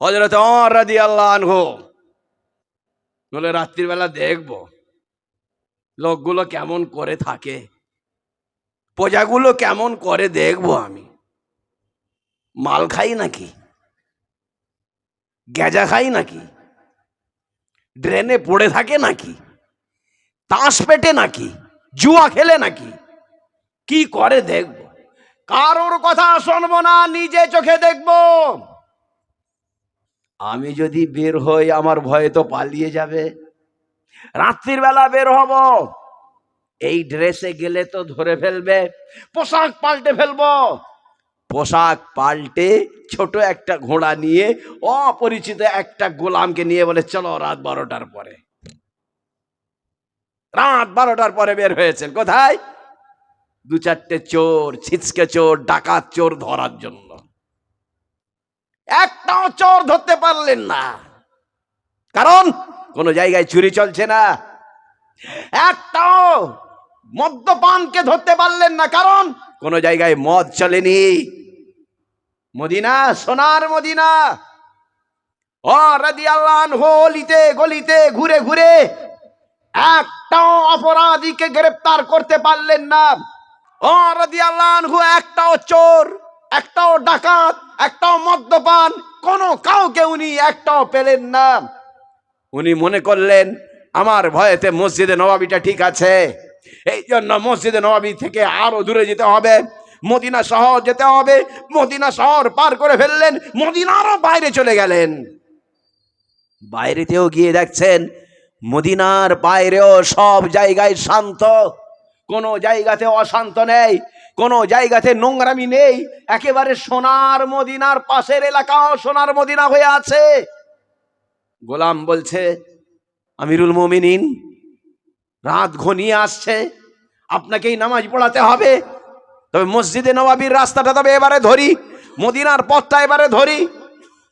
হজরত রাদি আল্লাহ আনহো বলে, রাত্রিবেলা দেখব লোকগুলো কেমন করে থাকে, প্রজাগুলো কেমন করে দেখব আমি। মাল খাই নাকি? গেজা খাই নাকি? ড্রেনে পড়ে থাকে নাকি? তাস পেটে নাকি? জুয়া খেলে নাকি? কি করে দেখব? কারোর কথা শুনব না, নিজে চোখে দেখব। আমি যদি বের হই, আমার ভয়ে তো পালিয়ে যাবে। রাত্রির বেলা বের হব। এই ড্রেসে গেলে তো ধরে ফেলবে। পোশাক পাল্টে ফেলব। পোশাক পাল্টে ছোট একটা ঘোড়া নিয়ে, অপরিচিত একটা গোলামকে নিয়ে বলে, চলো রাত বারোটার পরে। রাত বারোটার পরে বের হয়েছেন। কোথায়? দু চারটে চোর, ছিচকে চোর, ডাকাত চোর ধরার জন্য। একটাও চোর ধরতে পারলেন না। কারণ কোন জায়গায় চুরি চলছে না। একটাও মদ্যপানকে ধরতে পারলেন না। কারণ কোন জায়গায় মদ চলেনি। মদিনা, সোনার মদিনা। গলিতে গলিতে, ঘুরে ঘুরে একটাও অপরাধীকে গ্রেপ্তার করতে পারলেন না। ও রাদি আল্লাহ একটাও চোর একটাও ডাকাত, একটাও মদ্যপান, কোনো কাউকে উনি একটাও পেলেন না। উনি মনে করলেন, আমার ভয়েতে মসজিদে নবাবিটা ঠিক আছে। এই জন্য মসজিদে নবাবি থেকে আরও দূরে যেতে হবে। মদিনা শহর যেতে হবে। মদিনা শহর পার করে ফেললেন। মদিনারও বাইরে চলে গেলেন। বাইরেতেও গিয়ে দেখছেন, মদিনার বাইরেও সব জায়গায় শান্ত, কোনো জায়গাতে অশান্ত নেই। কোনো জায়গাতে নোংরামি নেই। একেবারে সোনার মদিনার পাশের এলাকাও সোনার মদিনা হয়ে আছে। গোলাম বলছে, আমিরুল মোমিনিন, রাত ঘনিয়ে আসছে, আপনাকেই নামাজ পড়াতে হবে। তবে মসজিদে নবাবির রাস্তাটা তবে এবারে ধরি, মদিনার পথটা এবারে ধরি।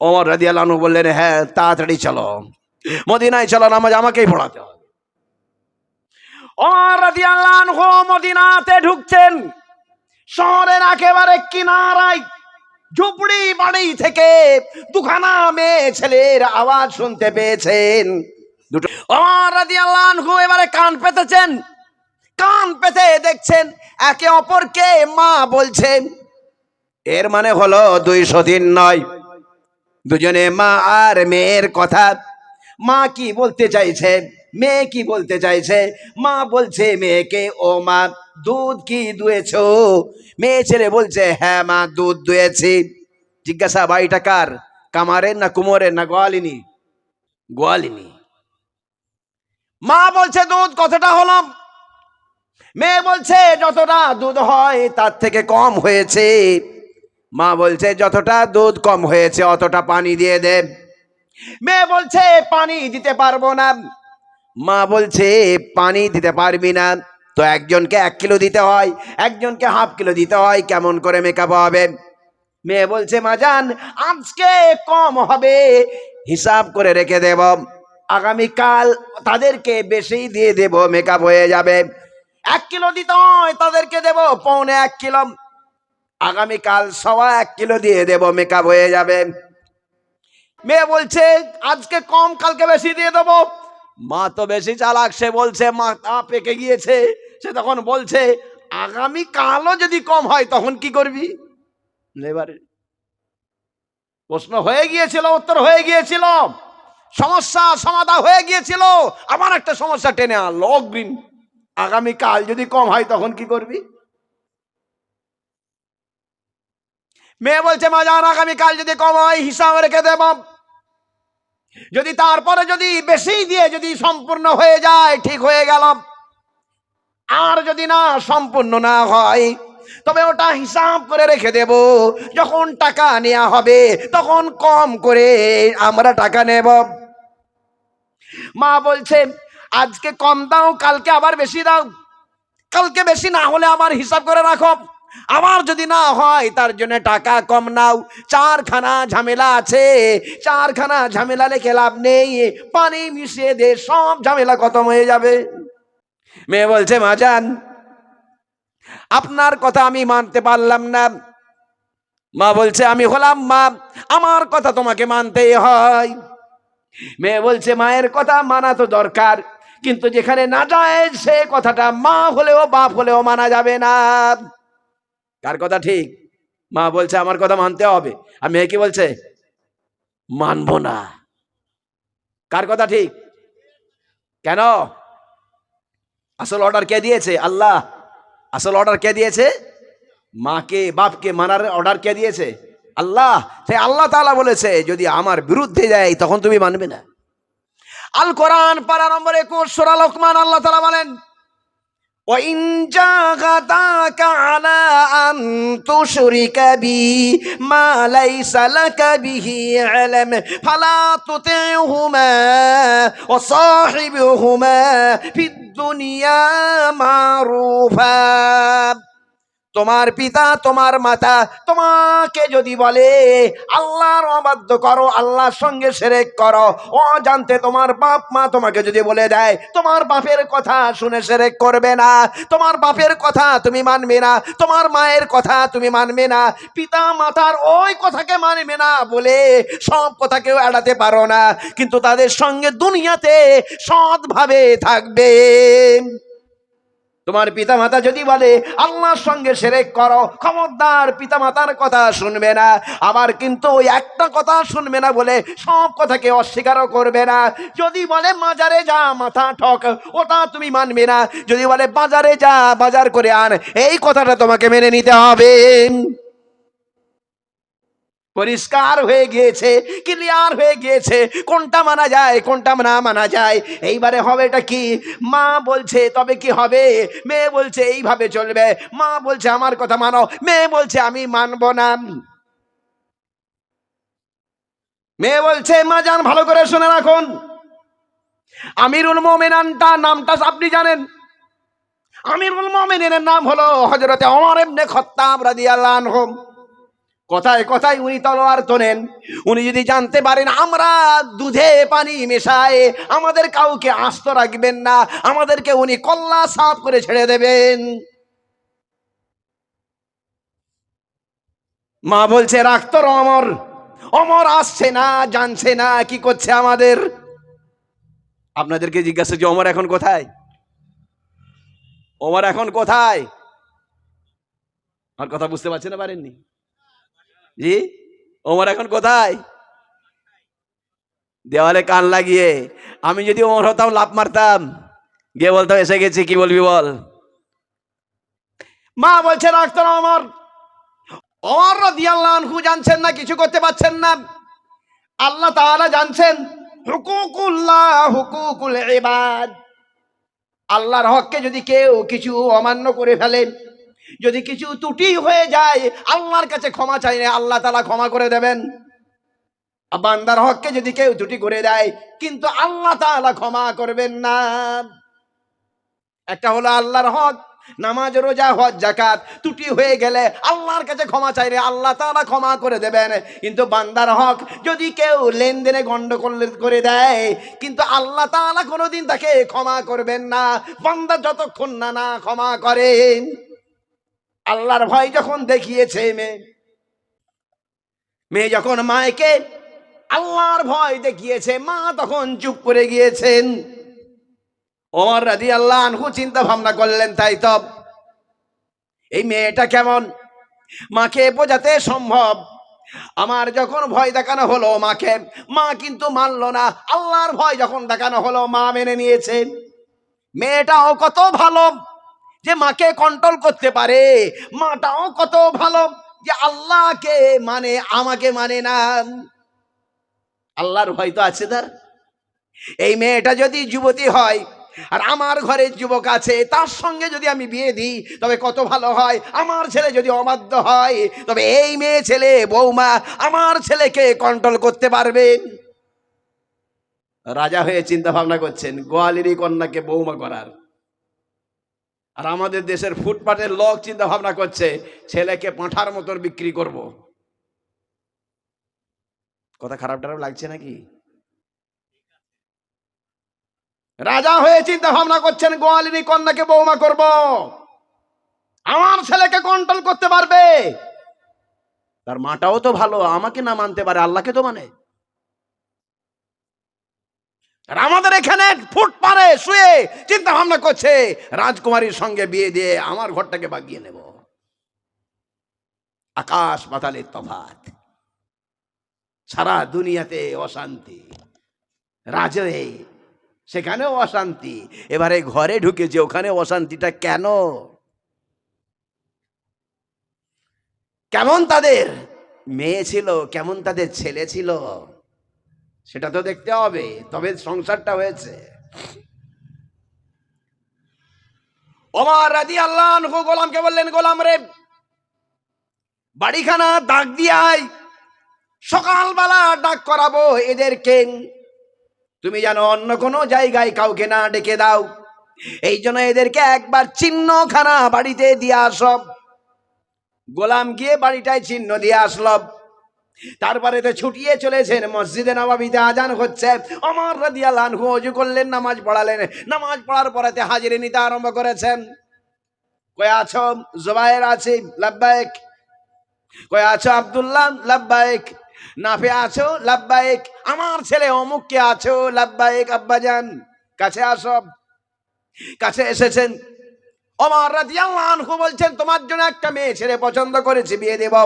ওমর রাজি আল্লাহ বললেন হ্যাঁ তাড়াতাড়ি চলো। মদিনায় চলো, নামাজ আমাকেই পড়াতে হবে। ওমর রাজি আল্লাহ মদিনাতে ঢুকছেন। শহরের একেবারে কিনারায় ঝুপড়ি বাড়ি থেকে দুখানা মেয়ে ছেলের আওয়াজ শুনতে পেয়েছেন। দুটো ওমর রাজি আল্লাহ এবারে কান পেতেছেন। কান পেতে দেখছেন একে অপরকে মা বলছেন, এর মানে হলো দুইশো দিন নয়। দুজনে মা আর মেয়ের কথা। মা কি বলতে চাইছে মেয়ে কি বলতে চাইছে? মা বলছে মেয়েকে ও মা দুধ কি দুয়েছ? মেয়ে ছেলে বলছে হ্যাঁ মা দুধ দুয়েছি। জিজ্ঞাসা বাড়িটা কার? কামারের না কুমোরের না গোয়ালিনী? গোয়ালিনী। মা বলছে দুধ কতটা হলাম? মেয়ে বলছে যতটা দুধ হয় তার থেকে কম হয়েছে। মা বলছে যতটা দুধ কম হয়েছে অতটা পানি দিয়ে দে। মেয়ে বলছে পানি দিতে পারব না। মা বলছে, পানি দিতে পারবি না। তো একজনকে এক কিলো দিতে হয়, একজনকে হাফ কিলো দিতে হয়, কেমন করে মেকআপ হবে? মেয়ে বলছে মাজান আজকে কম হবে, হিসাব করে রেখে দেব। আগামীকাল তাদেরকে বেশি দিয়ে দেব মেকআপ হয়ে যাবে। এক কিলো দিতে হয়, তাদেরকে দেব, পৌনে এক কিলো। আগামীকাল সবা এক কিলো দিয়ে দেব মেকআপ হয়ে যাবে। মেয়ে বলছে, আজকে কম, কালকে বেশি দিয়ে দেবো। মা তো বেশি চালাক, সে বলছে, মা, তা পেকে গিয়েছে। সে তখন বলছে, আগামী কালও যদি কম হয়, তখন কি করবি? এবারে প্রশ্ন হয়ে গিয়েছিল, উত্তর হয়ে গিয়েছিল, সমস্যা সমাধান হয়ে গিয়েছিল। আবার একটা সমস্যা টেনে আনলো, অগ্রিম। আগামী কাল যদি কম হয়, তখন কি করবি? মেয়ে বলছে, মা যান আগামীকাল যদি কম হয়, হিসাব রেখে দেব যদি তারপরে যদি বেশি দিয়ে যদি সম্পূর্ণ হয়ে যায়, ঠিক হয়ে গেল আর যদি না সম্পূর্ণ না হয়, তবে ওটা হিসাব করে রেখে দেব। যখন টাকা নেওয়া হবে, তখন কম করে আমরা টাকা নেব। মা বলছে, আজকে কম দাও, কালকে আবার বেশি দাও। কালকে বেশি না হলে আমার হিসাব করে রাখো। আবার যদি না হয়, তার জন্য টাকা কম নাও। চারখানা ঝামেলা আছে, চারখানা ঝামেলা লেখে লাভ নেই। পানি মিশিয়ে দে, সব ঝামেলা খতম হয়ে যাবে। মেয়ে বলছে মাজান আপনার কথা আমি মানতে পারলাম না। মা বলছে, আমি হলাম মা, আমার কথা তোমাকে মানতেই হয়। মেয়ে বলছে, মায়ের কথা মানা তো দরকার, কিন্তু যেখানে না যায় সে কথাটা মা হলেও বাপ হলেও মানা যাবে না। কার কথা ঠিক? মা বলছে, আমার কথা মানতে হবে। আর মেয়ে কি বলছে? মানবো না। কার কথা ঠিক? কেন? আসল অর্ডার কে দিয়েছে? আল্লাহ। আসল অর্ডার কে দিয়েছে? মাকে, বাপকে মানার অর্ডার কে দিয়েছে? আল্লাহ। সে আল্লাহ তাআলা বলেছে, যদি আমার বিরুদ্ধে যায় তখন তুমি মানবে না। আল কোরআন পারা নম্বর একুশ, সোরা লোকমান, আল্লাহ তালা বলেন وإن جاهداك على أن تشرك بي ما ليس لك به علم فلا تطعهما وصاحبهما في الدنيا معروفا তোমার পিতা, তোমার মাতা, তোমাকে যদি বলে, আল্লাহর অবাধ্য করো, আল্লাহর সঙ্গে সেরেক করো ও জানতে তোমার বাপ মা তোমাকে যদি বলে দেয়, তোমার বাপের কথা শুনে সেরেক করবে না, তোমার বাপের কথা তুমি মানবে না, তোমার মায়ের কথা তুমি মানবে না, পিতা মাতার ওই কথাকে মানবে না বলে সব কথা কেউ এড়াতে পারো না, কিন্তু তাদের সঙ্গে দুনিয়াতে সৎভাবে থাকবে। তোমার পিতা মাতা যদি বলে, আল্লাহর সঙ্গে সেরেক করো, খবরদার পিতা মাতার কথা শুনবে না, আবার কিন্তু ওই একটা কথা শুনবে না বলে সব কথাকে অস্বীকারও করবে না। যদি বলে, মাজারে যা, মাথা ঠক, ওটা তুমি মানবে না। যদি বলে, বাজারে যা, বাজার করে আন, এই কথাটা তোমাকে মেনে নিতে হবে। পরিষ্কার হয়ে গিয়েছে ক্লিয়ার হয়ে গিয়েছে। কোনটা মানা যায়, কোনটা না মানা যায়? এইবারে হবে এটা কি? মা বলছে, তবে কি হবে? মেয়ে বলছে, এইভাবে চলবে। মা বলছে, আমার কথা মানো। মেয়ে বলছে, আমি মানব না। মেয়ে বলছে, মা যান, ভালো করে শুনে রাখুন। আমিরুল মোমেনানটা নামটা আপনি জানেন? আমিরুল মোমেনের নাম হলো হজরতে অমর এমনি খত্তাব রাদিয়াল্লাহু আনহু। কথায় কথায় উনি তলোয়ার তোলেন। উনি যদি জানতে পারেন, আমরা দুধে পানি মেশায় আমাদের কাউকে আস্ত রাখবেন না, আমাদেরকে উনি কল্লা সাফ করে ছেড়ে দেবেন। মা বলছে রাখতর অমর। অমর আসছে না, জানছে না, কি করছে আমাদের? আপনাদেরকে জিজ্ঞাসা যে অমর এখন কোথায়? অমর এখন কোথায়? আমার কথা বুঝতে পারছেন না পারেননি? জি? ওমর এখন কোথায়? দেওয়ালে কান লাগিয়ে। আমি যদি ওমর হতাম লাভ মারতাম। গিয়ে বলতাম, এসে গেছি, কি বলবি বল? মা বলছে ডাক্তার অমর অমর রাদিয়াল্লাহু জানছেন না, কিছু করতে পারছেন না। আল্লাহ তাআলা জানছেন, হুকুকুল্লাহ, হুকুকুল ইবাদ। আল্লাহর হককে যদি কেউ কিছু অমান্য করে ফেলেন যদি কিছু ত্রুটি হয়ে যায়, আল্লাহর কাছে ক্ষমা চাইলে আল্লাহ তালা ক্ষমা করে দেবেন। বান্দার হককে যদি কেউ ত্রুটি করে দেয়, কিন্তু আল্লাহ তাআলা ক্ষমা করবেন না। একটা হলো আল্লাহর হক, নামাজ, রোজা, হজ জাকাত ত্রুটি হয়ে গেলে আল্লাহর কাছে ক্ষমা চাইলে আল্লাহ তাআলা ক্ষমা করে দেবেন। কিন্তু বান্দার হক যদি কেউ লেনদেনে গন্ডগোল করে দেয়, কিন্তু আল্লাহ তাআলা কোনোদিন তাকে ক্ষমা করবেন না। বান্দা যতক্ষণ না না ক্ষমা করেন। আল্লাহর ভয় যখন দেখিয়েছে মেয়ে মেয়ে যখন মায়কে আল্লাহর ভয় দেখিয়েছে, মা তখন চুপ করে গিয়েছেন। ওমর রাজি আল্লাহ আনহু চিন্তা ভাবনা করলেন, তাই তো, এই মেয়েটা কেমন? মাকে বোঝাতে সম্ভব। আমার যখন ভয় দেখানো হলো মাকে, মা কিন্তু মানলো না। আল্লাহর ভয় যখন দেখানো হলো, মা মেনে নিয়েছে মেয়েটাও কত ভালো। যে মাকে কন্ট্রোল করতে পারে। মাটাও কত ভালো যে আল্লাহকে মানে আমাকে মানে না। আল্লাহর ভয় তো আছে তার এই মেয়েটা যদি যুবতী হয়, আর আমার ঘরে যুবক আছে, তার সঙ্গে যদি আমি বিয়ে দিই, তবে কত ভালো হয়। আমার ছেলে যদি অবাধ্য হয়, তবে এই মেয়ে ছেলে, বৌমা, আমার ছেলেকে কন্ট্রোল করতে পারবে। রাজা হয়ে চিন্তা ভাবনা করছেন গোয়ালিনী কন্যাকে বৌমা করার। আর আমাদের দেশের ফুটপাতের লোক চিন্তা ভাবনা করছে, ছেলেকে পাঁঠার মতন বিক্রি করব। কথা খারাপ টারাপ লাগছে নাকি? রাজা হয়ে চিন্তা ভাবনা করছেন, গোয়ালিনী কন্যাকে বৌমা করব। আমার ছেলেকে কন্ট্রোল করতে পারবে। তার মাটাও তো ভালো, আমাকে না মানতে পারে, আল্লাহকে তো মানে। আর আমাদের এখানে ফুট পারে শুয়ে চিন্তা ভাবনা করছে, রাজকুমারীর সঙ্গে বিয়ে দিয়ে আমার ঘরটাকে বাগিয়ে নেব। আকাশ পাতালের তফাত। সারা দুনিয়াতে অশান্তি। রাজে সেখানেও অশান্তি। এবারে ঘরে ঢুকেছে, ওখানে অশান্তিটা কেন? কেমন তাদের? মেয়ে ছিল, কেমন তাদের ছেলে ছিল? সেটা তো দেখতে হবে, তবে সংসারটা হয়েছে। ওমার রাজি আল্লাহ গোলামকে বললেন, গোলাম রে, বাড়িখানা ডাক দিয়াই সকালবেলা ডাক করাবো এদেরকে। তুমি যেন অন্য কোনো জায়গায় কাউকে না ডেকে দাও এই জন্য এদেরকে একবার চিহ্নখানা বাড়িতে দিয়ে আসব গোলাম গিয়ে বাড়িটায় চিহ্ন দিয়ে আসলাম তারপরে তো ছুটিয়ে চলেছেন, মসজিদে নবাবিতে আজান হচ্ছে। অমর রাদিয়াল্লাহু আনহু অজু করলেন, নামাজ পড়ালেন। নামাজ পড়ার পরেতে হাজিরে নিতে আরম্ভ করেছেন। কয়ে আছো? জুবায়ের আছে লাব্বাইক কয়ে আছো? আব্দুল্লাহ লাব্বাইক নাফে আছো? লাব্বাইক আমার ছেলে অমুককে আছো? লাব্বাইক আব্বাজান। কাছে আসো। কাছে এসেছেন। অমর রাদিয়াল্লাহু বলছেন, তোমার জন্য একটা মেয়ে ছেলে পছন্দ করেছি, বিয়ে দেব।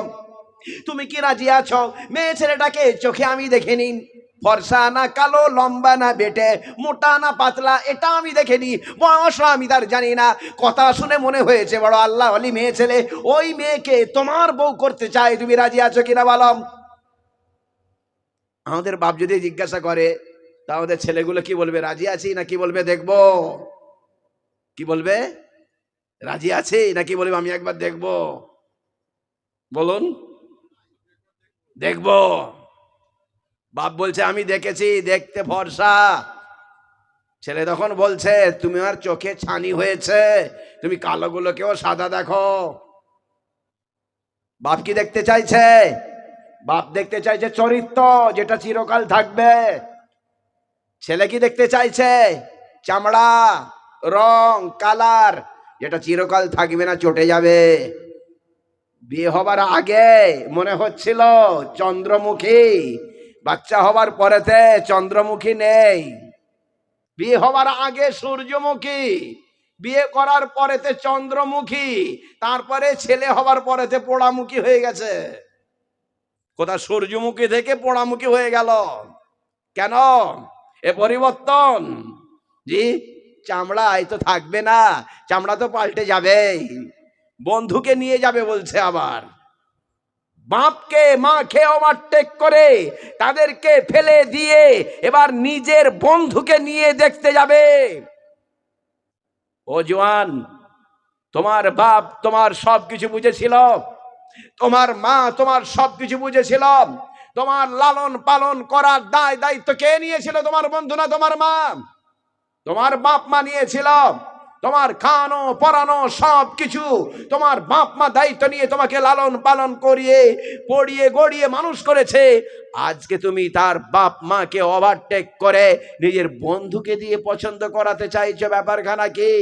তুমি কি রাজি আছো? মেয়ে ছেলেটাকে চোখে আমি দেখে নিন। ফর্সা না কালো, লম্বা না বেটে, মোটা না পাতলা, এটা আমি দেখিনি বয়স আমি তার জানি না। কথা শুনে মনে হয়েছে, বড় আল্লাহ অলি মেয়ে ছেলে, ওই মেয়েকে তোমার বউ করতে চাই তুমি রাজি আছো কিনা বলম আমাদের বাপ যদি জিজ্ঞাসা করে, তা আমাদের ছেলেগুলো কি বলবে, রাজি আছি না কি বলবে দেখব। কি বলবে? রাজি আছে নাকি বলবে আমি একবার দেখব। বলুন। দেখব। বাপ বলছে, আমি দেখেছি, দেখতে ভরসা ছেলে তখন বলছে, তুমি আর চোখে ছানি হয়েছে, তুমি কালোগুলোকেও সাদা দেখো। বাপ কি দেখতে চাইছে? বাপ দেখতে চাইছে চরিত্র, যেটা চিরকাল থাকবে। ছেলে কি দেখতে চাইছে? চামড়া, রং, কালার, যেটা চিরকাল থাকবে না, চটে যাবে। বিয়ে হবার আগে মনে হচ্ছিল চন্দ্রমুখী, বাচ্চা হবার পরেতে চন্দ্রমুখী নেই। বিয়ে হবার আগে সূর্যমুখী, বিয়ে করার পরেতে চন্দ্রমুখী, তারপরে ছেলে হবার পরেতে পোড়ামুখী হয়ে গেছে। কোথা সূর্যমুখী থেকে পোড়ামুখী হয়ে গেল? কেন? এ পরিবর্তন? জি চামড়ায় তো থাকবে না, চামড়া তো পাল্টে যাবে বন্ধুকে নিয়ে যাবে বলছে আবার। বাপকে, মাকে ওভারটেক করে তাদেরকে ফেলে দিয়ে এবার নিজের বন্ধুকে নিয়ে দেখতে যাবে। ও জোয়ান, তোমার বাপ তোমার সব কিছু বুঝেছিল? তোমার মা তোমার সব কিছু বুঝেছিল? তোমার লালন পালন করার দায় দায়িত্ব কে নিয়েছিল তোমার বন্ধু না তোমার মা? তোমার বাপ মা নিয়েছিল? তোমার খানো, পরানো সব কিছু তোমার বাপ মা দায়িত্ব নিয়ে তোমাকে লালন পালন করিয়ে, পড়িয়ে, গড়িয়ে মানুষ করেছে। আজকে তুমি তার বাপ মাকে ওভারটেক করে নিজের বন্ধুকে দিয়ে পছন্দ করাতে চাইছো, ব্যাপারখানা কি?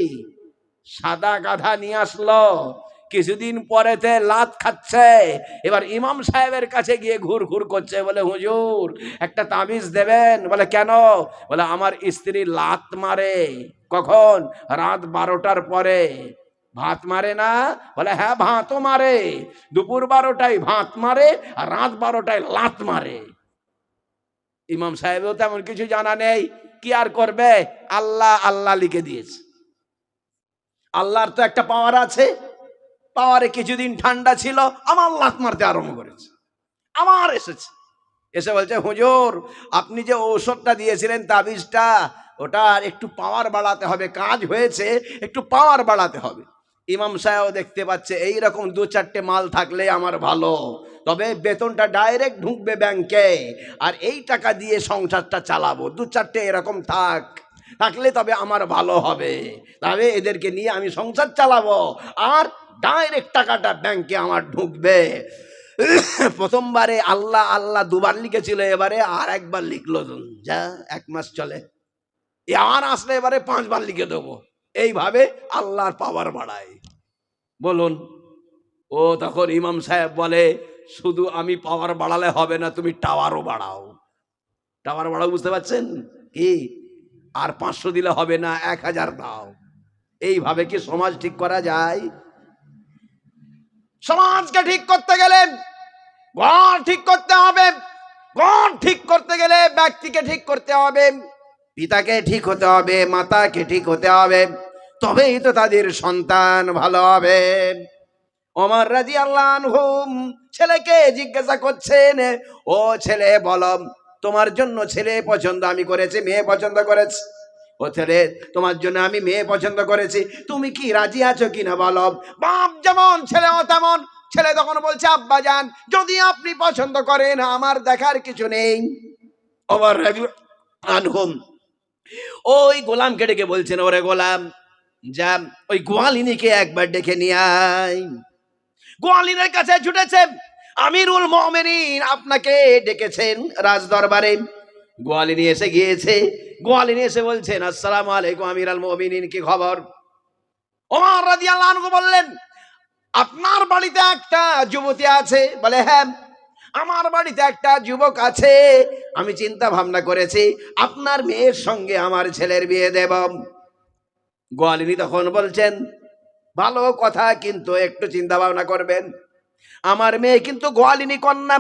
সাদা গাধা নিয়ে আসলো। কিছুদিন পরেতে লাত খাচ্ছে, এবার ইমাম সাহেবের কাছে গিয়ে ঘুর ঘুর করছে, বলে, হুজুর, একটা তাবিজ দেবেন? বলে, কেন? বলে, আমার স্ত্রী লাত মারে। কখন? রাত বারোটার পরে। ভাত মারে না? বলে হ্যাঁ ভাতও মারে। দুপুর বারোটায় ভাত মারে আর রাত বারোটায় লাত মারে। ইমাম সাহেবও তেমন কিছু জানা নেই। কি আর করবে? আল্লাহ আল্লাহ লিখে দিয়েছে। আল্লাহর তো একটা পাওয়ার আছে। পাওয়ারে কিছুদিন ঠান্ডা ছিল, আমার লাত মারতে আরম্ভ করেছে। আমার এসেছে। এসে বলছে, হুজুর, আপনি যে ঔষধটা দিয়েছিলেন তাবিজটা, ওটা একটু পাওয়ার বাড়াতে হবে, কাজ হয়েছে, একটু পাওয়ার বাড়াতে হবে। ইমাম সাহেব দেখতে পাচ্ছে এই রকম দু চারটে মাল থাকলে আমার ভালো, তবে বেতনটা ডাইরেক্ট ঢুকবে ব্যাংকে, আর এই টাকা দিয়ে সংসারটা চালাবো, দু চারটে এরকম থাক, থাকলে তবে আমার ভালো হবে, তবে এদেরকে নিয়ে আমি সংসার চালাবো, আর ডাইরেক্ট টাকাটা ব্যাংকে আমার ঢুকবে। প্রথমবারে আল্লাহ আল্লাহ দুবার লিখেছিল, এবারে আর একবার লিখলো যা, এক মাস চলে। আর আসলে এবারে পাঁচবার লিখে দেবো। এইভাবে আল্লাহর পাওয়ার বাড়ায়। বলুন, ও তখন ইমাম সাহেব বলে, শুধু আমি পাওয়ার বাড়ালে হবে না, তুমি টাওয়ারও বাড়াও। টাওয়ার বাড়াও, বুঝতে পারছেন? কি? আর পাঁচশো দিলে হবে না, এক হাজার দাও। এইভাবে কি সমাজ ঠিক করা যায়? সমাজকে ঠিক করতে গেলে ঘর ঠিক করতে হবে। ঘর ঠিক করতে গেলে ব্যক্তিকে ঠিক করতে হবে, পিতাকে ঠিক হতে হবে, মাতাকে ঠিক হতে হবে। তবেই তো তাদের সন্তান ভালো হবে। ওমর রাজি আল্লাহ ছেলেকে জিজ্ঞাসা করছেন, ও ছেলে বলো, তোমার জন্য ছেলে পছন্দ আমি করেছি, মেয়ে পছন্দ করেছি? ও ছেলে তোমার জন্য আমি মেয়ে পছন্দ করেছি। তুমি কি রাজি আছো কিনা বলো? বাপ যেমন, ছেলেও তেমন। ছেলে তখন বলছে, আব্বা যান, যদি আপনি পছন্দ করেন, আমার দেখার কিছু নেই। রাজি আনহুম। ওই গোলামকে ডেকে বলছেন, ওরে গোলাম, যা, ওই গোয়ালিনীকে একবার ডেকে নিয়ে আয়। গোয়ালিনের কাছে ছুটেছে, আমিরুল মমিনিন আপনাকে ডেকেছেন রাজ দরবারে গোয়ালিনী এসে গিয়েছে গোয়ালিনী এসে বলছেন, আসসালামু আলাইকুম আমির আল মমিনিন, কি খবর? ওমর রাদিয়াল্লাহু আনহু বললেন, আপনার বাড়িতে একটা যুবতী আছে? বলে হ্যাঁ আমার বাড়িতে একটা যুবক আছে। আমি চিন্তা ভাবনা করেছি, আপনার মেয়ের সঙ্গে আমার ছেলের বিয়ে দেব। গোয়ালিনী তখন বলছেন, ভালো কথা, কিন্তু একটু চিন্তা ভাবনা করবেন। আমার মেয়ে কিন্তু গোয়ালিনী কন্যা,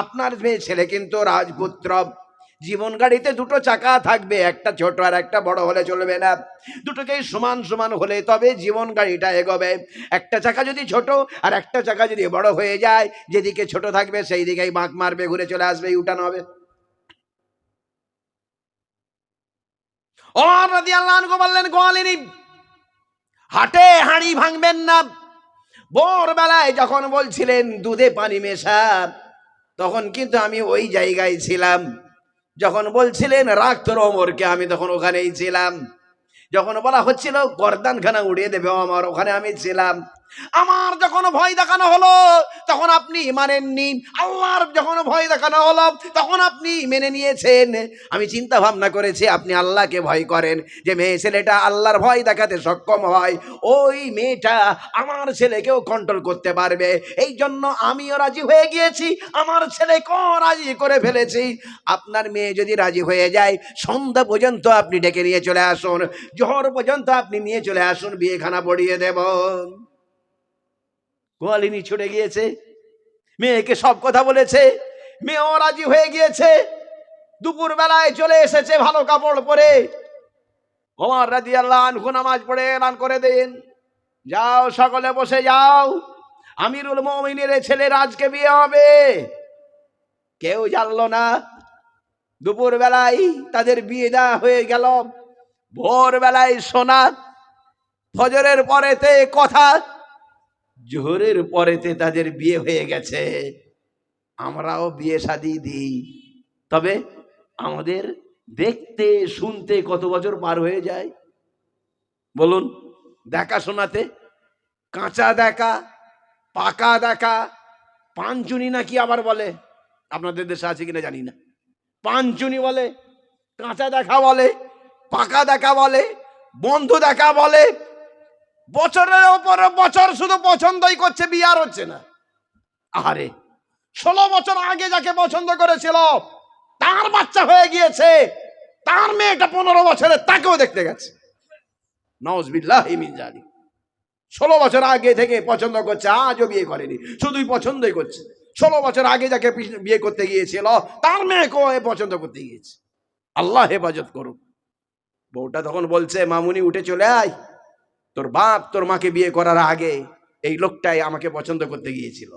আপনার মেয়ে ছেলে কিন্তু রাজপুত্র। জীবন গাড়িতে দুটো চাকা থাকবে, একটা ছোট আর একটা বড় হলে চলবে না। দুটোকেই সমান সমান হলে তবে জীবন গাড়িটা এগোবে। একটা চাকা যদি ছোট আর একটা চাকা যদি বড় হয়ে যায়, যেদিকে ছোট থাকবে সেই দিকেই বাঁক মারবে, ঘুরে চলে আসবে উঠানো হবে। বললেন হাটে হাঁড়ি ভাঙবেন না। ভোরবেলায় যখন বলছিলেন, দুধে পানি মেশা তখন কিন্তু আমি ওই জায়গায় ছিলাম। যখন বলছিলেন, রাগ তোর অমরকে, আমি তখন ওখানেই ছিলাম। যখন বলা হচ্ছিল, গর্দানখানা উড়িয়ে দেবে আমার ওখানে আমি ছিলাম। আমার যখন ভয় দেখানো হলো, তখন আপনি মানেননি আল্লাহর যখন ভয় দেখানো হলো, তখন আপনি মেনে নিয়েছেন। আমি চিন্তা ভাবনা করেছি, আপনি আল্লাহকে ভয় করেন। যে মেয়ে ছেলেটা আল্লাহর ভয় দেখাতে সক্ষম হয়, ওই মেয়েটা আমার ছেলেকেও কন্ট্রোল করতে পারবে। এই জন্য আমিও রাজি হয়ে গিয়েছি, আমার ছেলেকেও রাজি করে ফেলেছি। আপনার মেয়ে যদি রাজি হয়ে যায়, সন্ধ্যা পর্যন্ত আপনি ডেকে নিয়ে চলে আসুন, জোহর পর্যন্ত আপনি নিয়ে চলে আসুন, বিয়েখানা পড়িয়ে দেব। গোয়ালিনী ছুটে গিয়েছে। মেয়েকে সব কথা বলেছে। মেয়েও রাজি হয়ে গিয়েছে। দুপুর বেলায় চলে এসেছে ভালো কাপড় পরে। ওমর রাজি আল্লাহ আনহু নামাজ পড়ে এলান করে দেন। যাও সকলে বসে যাও। আমিরুল মমিনের ছেলে রাজকে বিয়ে হবে। কেউ জানলো না। দুপুর বেলায় তাদের বিয়ে দেওয়া হয়ে গেল। ভোর বেলায় সোনা, ফজরের পরেতে কথা জোহরের পরেতে তাদের বিয়ে হয়ে গেছে। আমরাও বিয়ে শাদি দিই। তবে আমাদের দেখতে, শুনতে কত বছর পার হয়ে যায়? বলুন দেখা শোনাতে কাঁচা দেখা, পাকা দেখা, পাঞ্চুনি নাকি আবার বলে? আপনাদের দেশে আছে কিনা জানি না। পাঞ্চুনি বলে, কাঁচা দেখা বলে, পাকা দেখা বলে, বন্ধু দেখা বলে বছরের ওপর বছর শুধু পছন্দই করছে, বিয়ার হচ্ছে না। আরে ষোলো বছর আগে যাকে পছন্দ করেছিল, তার বাচ্চা হয়ে গিয়েছে, তার মেয়েটা পনেরো বছরে তাকেও দেখতে গেছে। জানি ষোলো বছর আগে থেকে পছন্দ করছে, আজও বিয়ে করেনি, শুধুই পছন্দই করছে। ষোলো বছর আগে যাকে বিয়ে করতে গিয়েছিল, তার মেয়েকেও পছন্দ করতে গিয়েছে। আল্লাহ হেফাজত করুক। বউটা তখন বলছে, মামুনি, উঠে চলে আয়। তোর বাপ তোর মাকে বিয়ে করার আগে এই লোকটাই আমাকে পছন্দ করতে গিয়েছিল।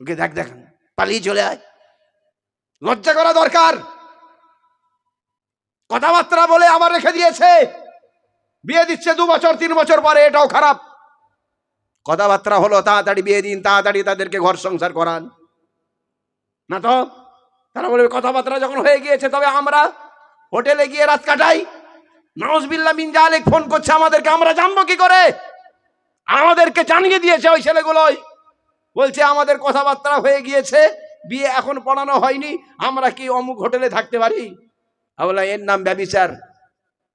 ওকে দেখ দেখ, পালিয়ে চলে আয়। লজ্জা করা দরকার। কথাবার্তা বলে আবার রেখে দিয়েছে। বিয়ে দিচ্ছে দু বছর, তিন বছর পরে, এটাও খারাপ। কথাবার্তা হলো, তাড়াতাড়ি বিয়ে দিন, তাড়াতাড়ি তাদেরকে ঘর সংসার করান। না তো? তারা বলবে, কথাবার্তা যখন হয়ে গিয়েছে, তবে আমরা হোটেলে গিয়ে রাত কাটাই। নওয়াজবিল্লা মিন জালেক ফোন করছে আমাদেরকে আমরা জানব কি করে? আমাদেরকে জানিয়ে দিয়েছে ওই ছেলেগুলোই। বলছে আমাদের কথাবার্তা হয়ে গিয়েছে বিয়ে এখন পড়ানো হয়নি আমরা কি অমুক হোটেলে থাকতে পারি? বললাম, এর নাম ব্যবিচার।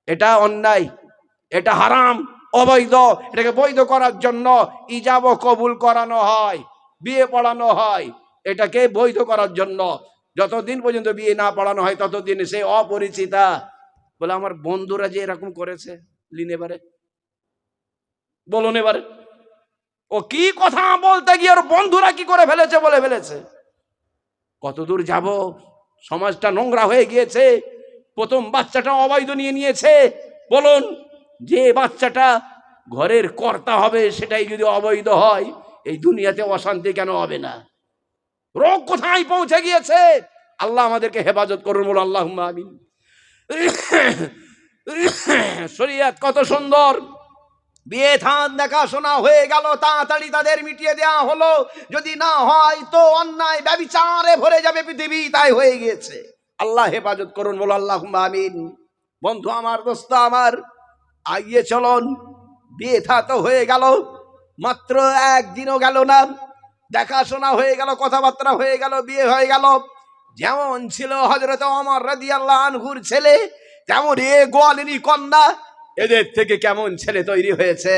এটা অন্যায় এটা হারাম অবৈধ এটাকে বৈধ করার জন্য ইজাব কবুল করানো হয় বিয়ে পড়ানো হয় এটাকে বৈধ করার জন্য। যতদিন পর্যন্ত বিয়ে না পড়ানো হয় ততদিন সে অপরিচিতা। বলে, আমার বন্ধুরা যে এরকম করেছে, লিন এবারে। বলুন এবারে। ও কি কথা বলতে গিয়ে ওর বন্ধুরা কি করে ফেলেছে বলে ফেলেছে? কতদূর যাব? সমাজটা নোংরা হয়ে গিয়েছে। প্রথম বাচ্চাটা অবৈধ নিয়ে নিয়েছে। বলুন, যে বাচ্চাটা ঘরের কর্তা হবে, সেটাই যদি অবৈধ হয়, এই দুনিয়াতে অশান্তি কেন হবে না? রোগ কোথায় পৌঁছে গিয়েছে? আল্লাহ আমাদেরকে হেফাজত করুন বলো আল্লাহ আমিন। শরিয়াত কত সুন্দর। বিয়ে থান দেখাশোনা হয়ে গেল, তাড়াতাড়ি তাদের মিটিয়ে দেওয়া হলো। যদি না হয় তো অন্যায় ব্যবিচারে ভরে যাবে পৃথিবী, তাই হয়ে গিয়েছে। আল্লাহ হেফাজত করুন বলো আল্লাহ আমিন। বন্ধু আমার, দোস্ত আমার আগিয়ে চলন। বিয়ে থা তো হয়ে গেল, মাত্র একদিনও গেল না। দেখাশোনা হয়ে গেল, কথাবার্তা হয়ে গেল, বিয়ে হয়ে গেল। যেমন ছিল হজরত অমর আল্লাহ আনহুর ছেলে, তেমন এ গোয়ালিনী কন্যা এদের থেকে কেমন ছেলে তৈরি হয়েছে?